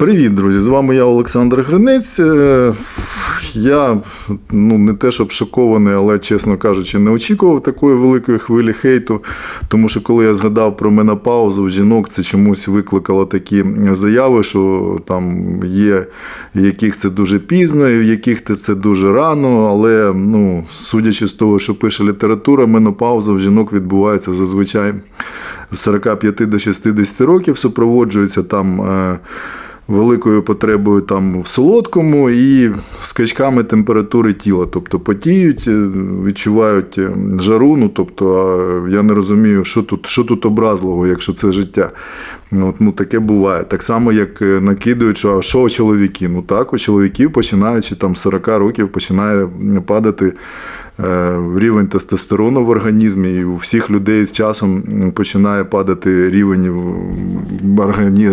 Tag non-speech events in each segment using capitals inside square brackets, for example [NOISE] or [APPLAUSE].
Привіт, друзі! З вами я, Олександр Гринець. Е, Я ну, не те, щоб шокований, але, чесно кажучи, не очікував такої великої хвилі хейту. Тому що коли я згадав про менопаузу в жінок, це чомусь викликало такі заяви, що там є, яких це дуже пізно, і в яких це дуже рано. Але ну, судячи з того, що пише література, менопауза в жінок відбувається зазвичай з 45 до 60 років, супроводжується там. Великою потребою там в солодкому і скачками температури тіла. Тобто потіють, е, відчувають е, жару. Ну, тобто, я не розумію, що тут, що тут образливого, якщо це життя. Ну, от, ну, таке буває. Так само, як е, накидують, що а що чоловіки? Ну так, у чоловіків, починаючи там з 40 років, починає падати рівень тестостерону в організмі, і у всіх людей з часом починає падати рівень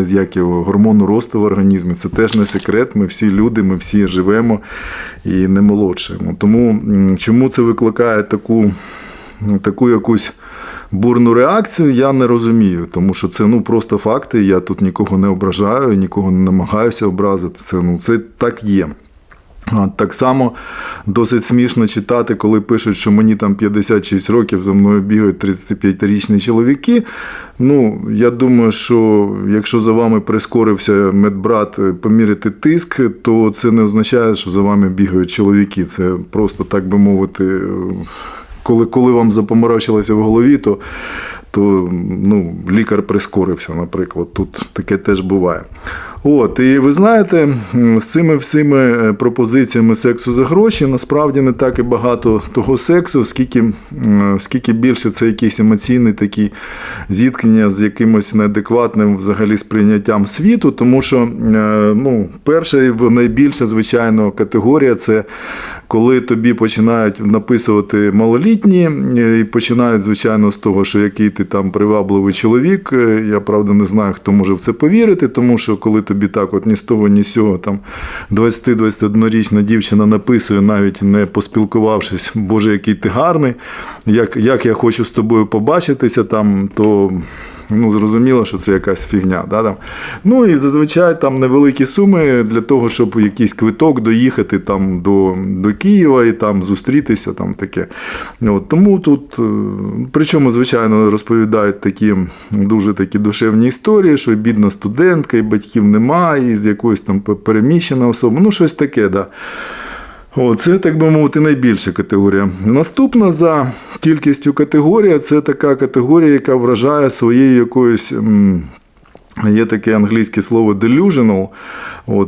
як його, гормону росту в організмі. Це теж не секрет. Ми всі люди, ми всі живемо і не молодшаємо. Тому чому це викликає таку, таку якусь. Бурну реакцію я не розумію, тому що це ну просто факти. Я тут нікого не ображаю, нікого не намагаюся образити. Це ну це так є. Так само досить смішно читати, коли пишуть, що мені там 56 років за мною бігають 35-річні чоловіки. Ну, я думаю, що якщо за вами прискорився медбрат е, поміряти тиск, то це не означає, що за вами бігають чоловіки. Це просто, так би мовити, е, коли, коли вам запоморочилося в голові, то, то ну, лікар прискорився, наприклад. Тут таке теж буває. От, і ви знаєте, з цими всіми е, пропозиціями сексу за гроші насправді не так і багато того сексу, скільки, скільки більше це якісь емоційні такі зіткнення з якимось неадекватним взагалі сприйняттям світу, тому що е, ну, перша і найбільша, звичайно, категорія це коли тобі починають написувати малолітні, е, і починають, звичайно, з того, що який ти там привабливий чоловік. Е, Я правда не знаю, хто може в це повірити, тому що коли тобі так, от ні з того, ні з цього, там 20-21-річна дівчина написує, навіть не поспілкувавшись, Боже, який ти гарний, як, як я хочу з тобою побачитися, там, то ну, зрозуміло, що це якась фігня. Да, там. Ну і зазвичай там невеликі суми для того, щоб якийсь квиток доїхати там до, до Києва і там зустрітися, там таке. От, тому тут, е, причому, звичайно, розповідають такі дуже такі душевні історії, що бідна студентка, і батьків немає, і з якоюсь там переміщена особа, ну щось таке, да. О, це, так би мовити, найбільша категорія. Наступна за кількістю категорія це така категорія, яка вражає своєю якоюсь. Є таке англійське слово delusional.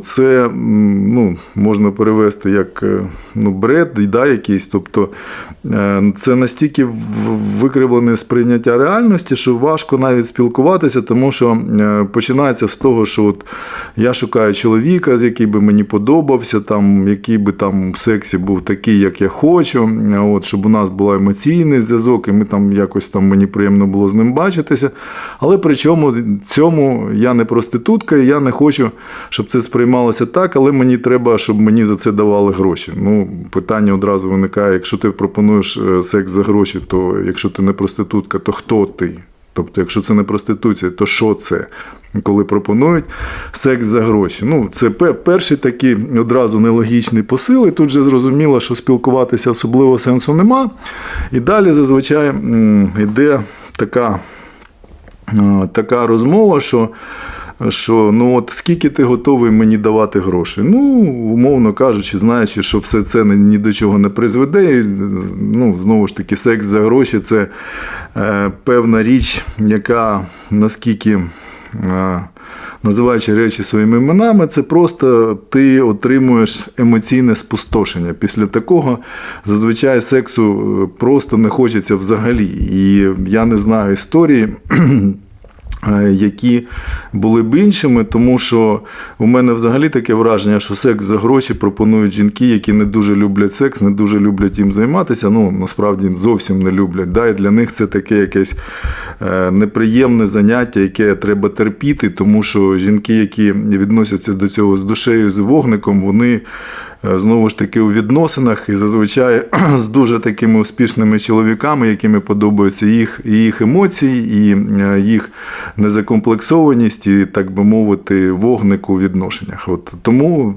Це ну, можна перевести як е, ну, бред, да, якийсь. Тобто е, це настільки викривлене сприйняття реальності, що важко навіть спілкуватися, тому що е, починається з того, що от я шукаю чоловіка, який би мені подобався, там, який би там в сексі був такий, як я хочу, от, щоб у нас був емоційний зв'язок, і ми там якось там мені приємно було з ним бачитися. Але при чому цьому я не проститутка, і я не хочу, щоб це сприймалося так, але мені треба, щоб мені за це давали гроші. Ну, питання одразу виникає: якщо ти пропонуєш е, секс за гроші, то якщо ти не проститутка, то хто ти? Тобто, якщо це не проституція, то що це? Коли пропонують секс за гроші. Ну, це пе- перший такий одразу нелогічний посил, і тут же зрозуміло, що спілкуватися особливо сенсу нема. І далі зазвичай йде така е, така розмова, що, що ну от скільки ти готовий мені давати грошей. Ну, умовно кажучи, знаючи, що все це ні, до чого не призведе. Ну, знову ж таки, секс за гроші це е, певна річ, яка наскільки. Е, Називаючи речі своїми іменами, це просто ти отримуєш емоційне спустошення. Після такого зазвичай сексу просто не хочеться взагалі. І я не знаю історії. Е, Які були б іншими, тому що у мене взагалі таке враження, що секс за гроші пропонують жінки, які не дуже люблять секс, не дуже люблять їм займатися. Ну насправді зовсім не люблять. Да? І для них це таке якесь неприємне заняття, яке треба терпіти, тому що жінки, які відносяться до цього з душею, з вогником, вони е, знову ж таки у відносинах і зазвичай [CLEARS THROAT] з дуже такими успішними чоловіками, якими подобаються їх, і їх емоції, і е, їх незакомплексованість, і, так би мовити, вогник у відношеннях. От тому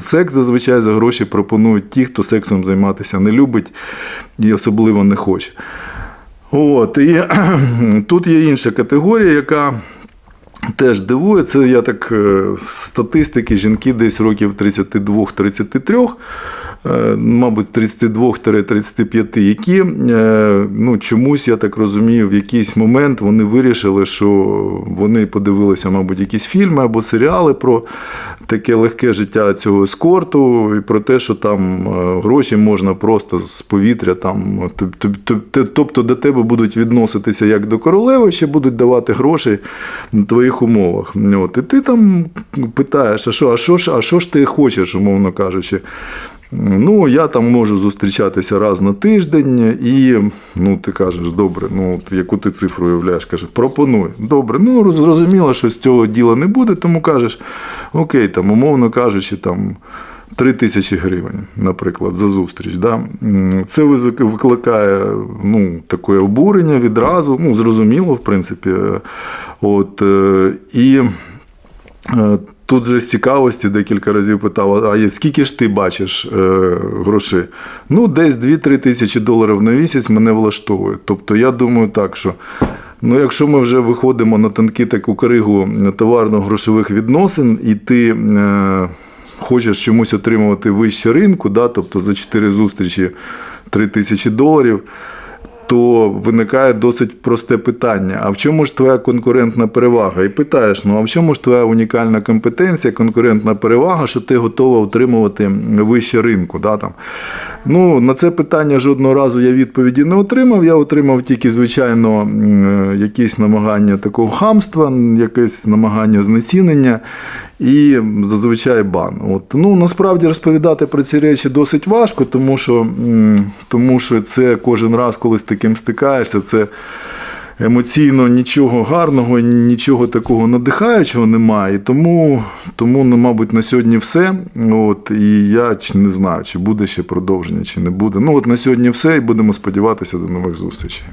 секс зазвичай за гроші пропонують ті, хто сексом займатися не любить і особливо не хоче. От, і [CLEARS THROAT] тут є інша категорія, яка теж дивує. Це я так е, статистики, жінки десь років 32-33, е, мабуть, 32-35, які е, ну, чомусь, я так розумію, в якийсь момент вони вирішили, що вони подивилися, мабуть, якісь фільми або серіали про таке легке життя цього ескорту, і про те, що там е, гроші можна просто з повітря, там, тоб- тоб- тоб- тобто до тебе будуть відноситися як до королеви, ще будуть давати гроші на твоїх умовах. От, і ти там питаєш, а що, а що, а що ж ти хочеш, умовно кажучи. Ну, я там можу зустрічатися раз на тиждень, і ну, ти кажеш, добре, ну от яку ти цифру уявляєш? Каже, пропонуй. Добре, ну зрозуміло, що з цього діла не буде, тому кажеш, окей, там, умовно кажучи, там. 3 тисячі гривень, наприклад, за зустріч. Да? Це викликає ну, таке обурення відразу, ну, зрозуміло, в принципі. От, е, і Е, Тут же з цікавості декілька разів питав, а скільки ж ти бачиш е, грошей? Ну, десь 2-3 тисячі доларів на місяць мене влаштовує. Тобто я думаю так, що ну, якщо ми вже виходимо на тонкі таку кригу товарно-грошових відносин, і ти е, хочеш чомусь отримувати вище ринку, да, тобто за 4 зустрічі 3 тисячі доларів, то виникає досить просте питання: а в чому ж твоя конкурентна перевага? І питаєш: ну а в чому ж твоя унікальна компетенція, конкурентна перевага, що ти готова отримувати вище ринку? Да, там? Ну, на це питання жодного разу я відповіді не отримав. Я отримав тільки, звичайно, якісь намагання такого хамства, якесь намагання знецінення. І зазвичай бан. От, ну, насправді розповідати про ці речі досить важко, тому що, тому що це кожен раз, коли з таким стикаєшся, це емоційно нічого гарного, нічого такого надихаючого немає. І тому, тому ну, мабуть, на сьогодні все. От, і я не знаю, чи буде ще продовження, чи не буде. Ну, от на сьогодні все, і будемо сподіватися до нових зустрічей.